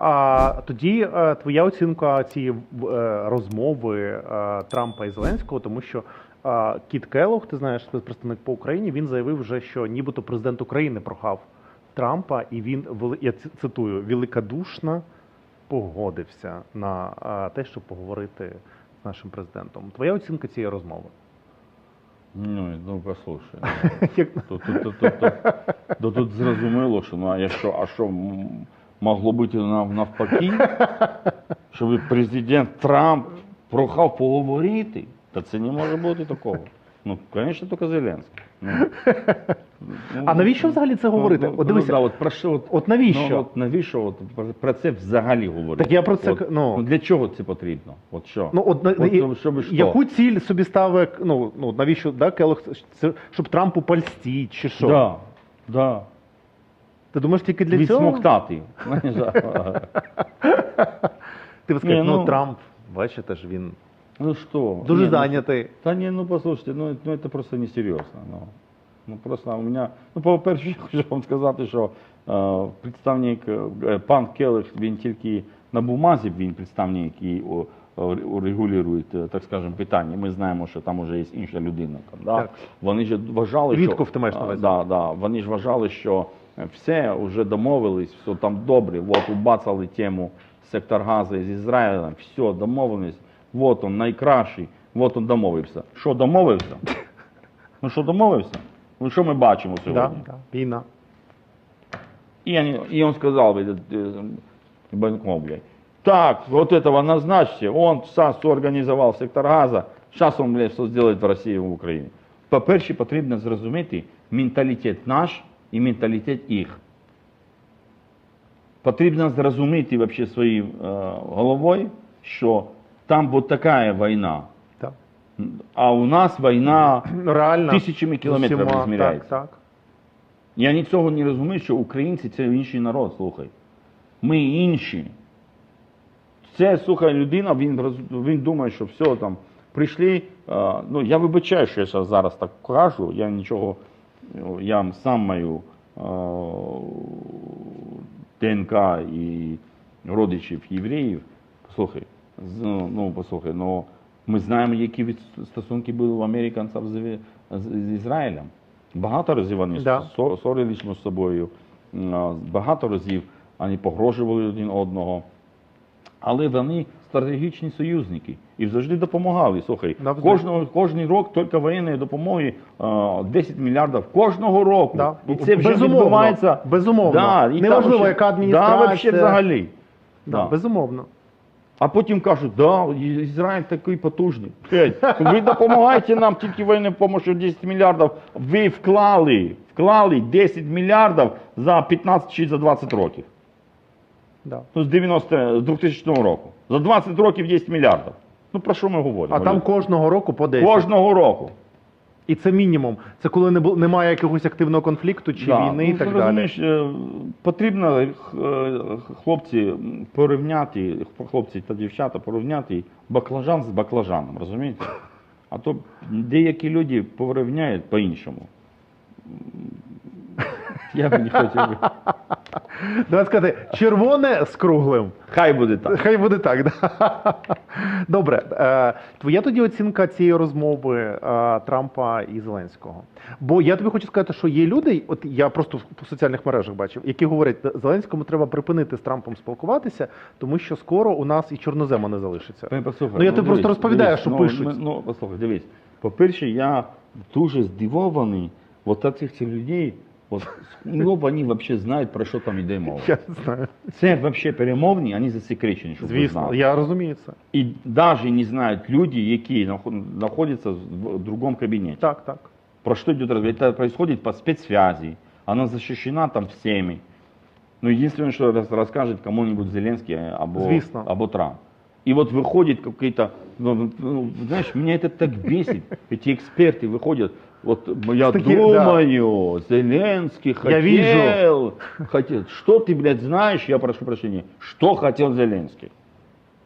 А тоді е, твоя оцінка цієї е, розмови е, Трампа і Зеленського, тому що е, Кіт Келлог, ти знаєш, спецпредставник по Україні, він заявив вже, що нібито президент України прохав Трампа, і він я цитую великодушно погодився на е, те, щоб поговорити з нашим президентом. Твоя оцінка цієї розмови? Ну, ну послухай. То, то, то, то тут зрозуміло, що ну, а якщо, а що могло бути нав- навпаки, щоб президент Трамп прохав поговорити, та це не може бути такого. Ну, звісно, тільки Зеленський. Ну, ну, А навіщо взагалі це говорити? Ну, От дивися, да, от про що, от, от навіщо? Ну, от навіщо от, про, про це взагалі говорити? Так я про це От, к- ну. для чого це потрібно? От що? Ну, от, на- От, і- ну, щоб що? яку ціль собі ставить, ну, ну навіщо да, Келлог, це, щоб Трампу польстіть, чи що? Да, да. Ти думаєш тільки для цього? Відсмоктати. Ти б сказав, Ні, ну, ну- Трамп, бачите ж, він Ну что? дуже Не, ну, зайнятий. Да не, ну послушайте, ну, ну это просто несерйозно. Ну, ну просто у меня, ну по-перше, я хочу вам сказати, що е, представник, е, пан Келех, він тільки на бумазі, він представник, який о, о, урегулює, е, так скажем, питання. Ми знаємо, що там вже є інша людина. Там, да? Так. Вони ж вважали, Вітков що... ти маєш на увазі? Да, да, вони ж вважали, що все, вже домовились, все там добре, от убацали тему сектор газу з Ізраїлем, все, домовились, от он найкращий, от он домовився. Що домовився? Ну що домовився? Ну що ми бачимо Да, сьогодні? да, війна. И, они, и он сказал, этот, э, Банков, блядь, так, вот этого назначьте, он САС организовал сектор газа, сейчас он, блядь, все сделает в Росії і в Україні. По-перше, потрібно зрозуміти менталітет наш і менталітет їх. Потрібно зрозуміти вообще своєю е, головою, що там вот така війна, Так. а у нас війна Ну, Реально. тисячами кілометрів усіма, розміряється. Так, так. Я ні цього не розумію, що українці це інший народ, слухай. Ми інші. Це, слухай, людина, він, він думає, що все там прийшли. е, ну, я вибачаю, що я зараз так кажу, я нічого, я сам маю ДНК і родичів євреїв. Послухай, ну, послухай, ну, ми знаємо, які стосунки були у американців з, з, Ізраїлем. Багато разів вони Да. со- ссорились між собою, багато разів вони погрожували один одного. Але вони стратегічні союзники і завжди допомагали. Слухай, кожного, кожний рік тільки воєнної допомоги а, 10 мільярдів кожного року. Да. І це вже Безумовно, відбувається. безумовно. Да, і Неважливо, ще- яка адміністрація. Да, вообще взагалі. Да, Да. Безумовно. А потім кажуть, да, Ізраїль такий потужний. Ви допомагаєте нам тільки воєнною допомогою 10 мільярдів. Ви вклали, вклали 10 мільярдів за 15 чи за 20 років. Да. Ну, з 90, з 2000 року. За 20 років 10 мільярдів. Ну про що ми говоримо? А там люди? кожного року по 10. кожного року. І це мінімум. Це коли не бу- немає якогось активного конфлікту чи Да. війни і Ну, так ти далі. розумієш, е, потрібно е, хлопці порівняти, хлопці та дівчата порівняти баклажан з баклажаном, розумієте? А то деякі люди порівняють по-іншому. Я б не хотів. би. Давай сказати, червоне з круглим. Хай буде так. Хай буде так. Да? Добре. Е, твоя тоді оцінка цієї розмови е, Трампа і Зеленського. Бо я тобі хочу сказати, що є люди, от я просто в соціальних мережах бачив, які говорять, Зеленському треба припинити з Трампом спілкуватися, тому що скоро у нас і чорнозема не залишиться. Пане, послухай, Ну, я тобі просто дивись, розповідаю, дивись, що ну, пишуть. Ну, послухай, дивись. По-перше, я дуже здивований от цих людей, от, ну, вони взагалі знають, про що там йде мова. Я знаю. Це взагалі перемовні, вони засекречені, щоб ви Звісно, знали. я розумію це. І навіть не знають люди, які наход- знаходяться в другому кабінеті. Так, так. Про что идет разговор? Это происходит по спецсвязи. Она защищена там всеми. Ну, единственное, что раз, расскажет кому-нибудь Зеленский э, або, Звісно. або Трамп. И вот выходит какие-то, ну, ну, знаешь, меня это так бесит. Эти эксперты выходят, вот я Такие, да. думаю, Зеленский хотел, Я вижу. хотел. Что ты, блядь, знаешь, я прошу прощения, что хотел Зеленский?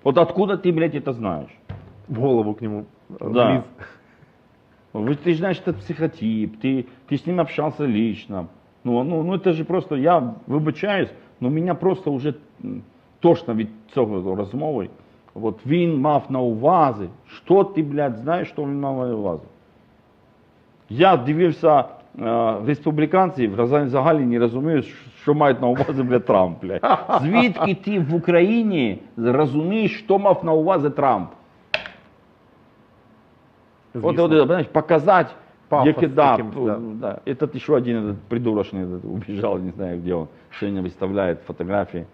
Вот откуда ты, блядь, это знаешь? В голову к нему Да. Вы, ты знаешь, это психотип, ты, ты с ним общался лично. Ну, ну, ну это же просто, я выбачаюсь, но меня просто уже м, точно від цього розмови, от він мав на увазі, що ти, блядь, знаєш, що він мав на увазі. Я дивився е, республіканців, взагалі не розумію, що мають на увазі, блядь, Трамп, блядь. Звідки ти в Україні розумієш, що мав на увазі Трамп? Вот, Звісно. вот это, понимаешь, показать, Пафос яке, да, таким, п- да. да. Этот еще один этот придурочный этот убежал, не знаю, где он. Сегодня выставляет фотографии.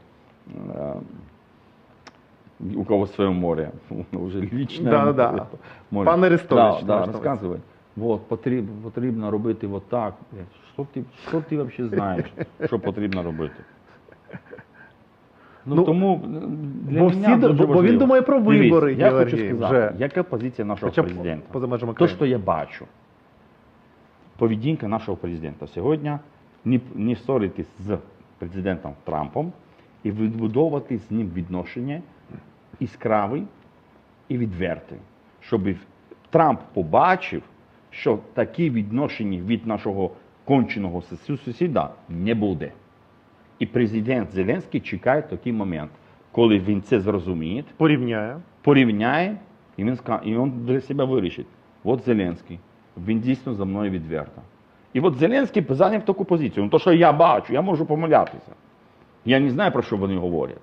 у кого свое море, уже личное Да-да-да. море. море. Пан Арестович, да, да, розказує. Вот, потрібно, потрібно робити вот так. Що ти, що ти взагалі знаєш, що потрібно робити? Ну, Ну, тому для бо мене всі дуже бо він думає про Дивись, вибори, Я хочу Георгій, сказати, вже. яка позиція нашого Хоча президента. поза межами То, що я бачу, поведінка нашого президента сьогодні не, не ссоритись з президентом Трампом і відбудовувати з ним відношення іскравий і відвертий, щоб Трамп побачив, що такі відношення від нашого конченого сусіда не буде. І президент Зеленський чекає такий момент, коли він це зрозуміє, порівняє. порівняє, і він, і він для себе вирішить. От Зеленський, він дійсно за мною відверто. І от Зеленський зайняв таку позицію. Ну, то, що я бачу, я можу помилятися. Я не знаю, про що вони говорять.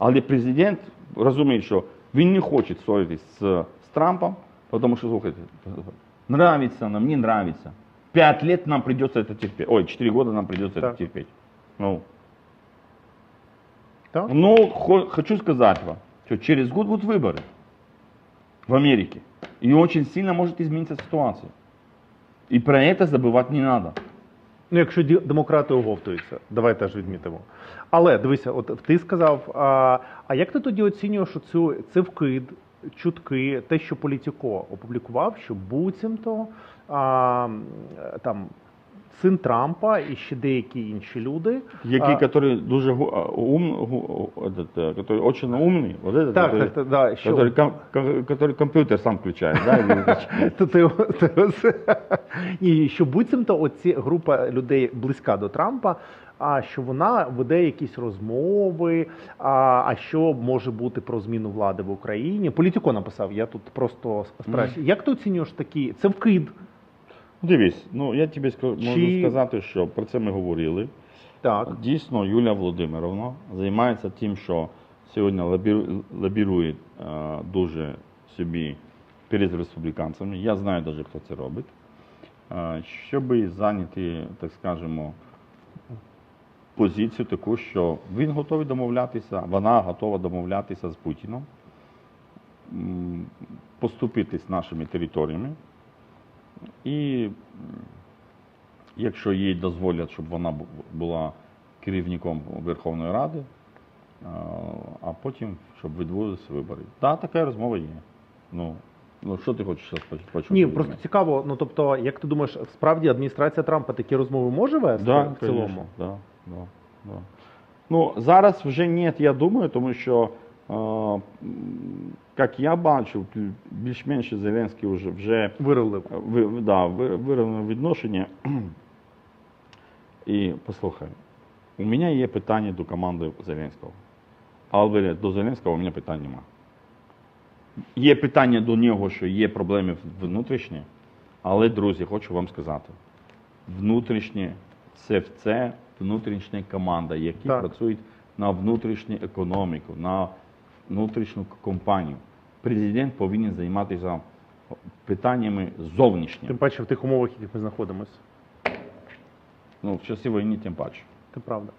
Але президент розуміє, що він не хоче ссоритись з, з Трампом, тому що, слухайте, нравится нам, не нравится. Пять лет нам придется это терпеть. Ой, четыре года нам придется Так. это терпеть. Ну, Так? ну, хо- хочу сказать вам, что через год будут выборы в Америке. И очень сильно может измениться ситуация. И про это забывать не надо. Ну, якщо демократи оговтуються, давай теж відмітимо. Але дивися, от ти сказав, а, а як ти тоді оцінюєш цю це вкид, чутки, те, що Політіко опублікував, що буцімто а, там син Трампа і ще деякі інші люди. Який, а, который дуже гу- а, ум, гу- этот, э, который очень умный, вот этот, так, который, так, так, да, що который, ком- ко- который компьютер сам включает, да, или выключает. То ти, ти оце- Ні, що буцімто оці група людей близька до Трампа, а що вона веде якісь розмови, а, а що може бути про зміну влади в Україні. Політико написав, я тут просто спрашиваю. Як ти оцінюєш такі? Це вкид. Дивись, ну я тобі ска- можу сказати, що про це ми говорили. Так. Дійсно, Юлія Володимировна займається тим, що сьогодні лобі- лобірує е, дуже собі перед республіканцями. Я знаю навіть, хто це робить. Е, щоб зайняти, так скажемо, позицію таку, що він готовий домовлятися, вона готова домовлятися з Путіном, м, поступитись нашими територіями. І якщо їй дозволять, щоб вона була керівником Верховної Ради, а, а потім, щоб відбулися вибори. Так, така розмова є. Ну, ну що ти хочеш почути? Ні, просто цікаво. Ну тобто, як ти думаєш, справді адміністрація Трампа такі розмови може вести Да, в цілому? да, да, да. Ну, зараз вже ні, я думаю, тому що, е, як я бачив, більш-менш Зеленський вже, вже Вирили. ви, ви- да, ви- відношення. І послухай, у мене є питання до команди Зеленського. Але до Зеленського у мене питань немає. Є питання до нього, що є проблеми внутрішні, але, друзі, хочу вам сказати, внутрішнє це це внутрішня команда, які Так. працюють на внутрішню економіку, на внутрішню компанію. Президент повинен займатися питаннями зовнішніми. Тим паче в тих умовах, в яких ми знаходимося. Ну, в часи війни тим паче. Це правда.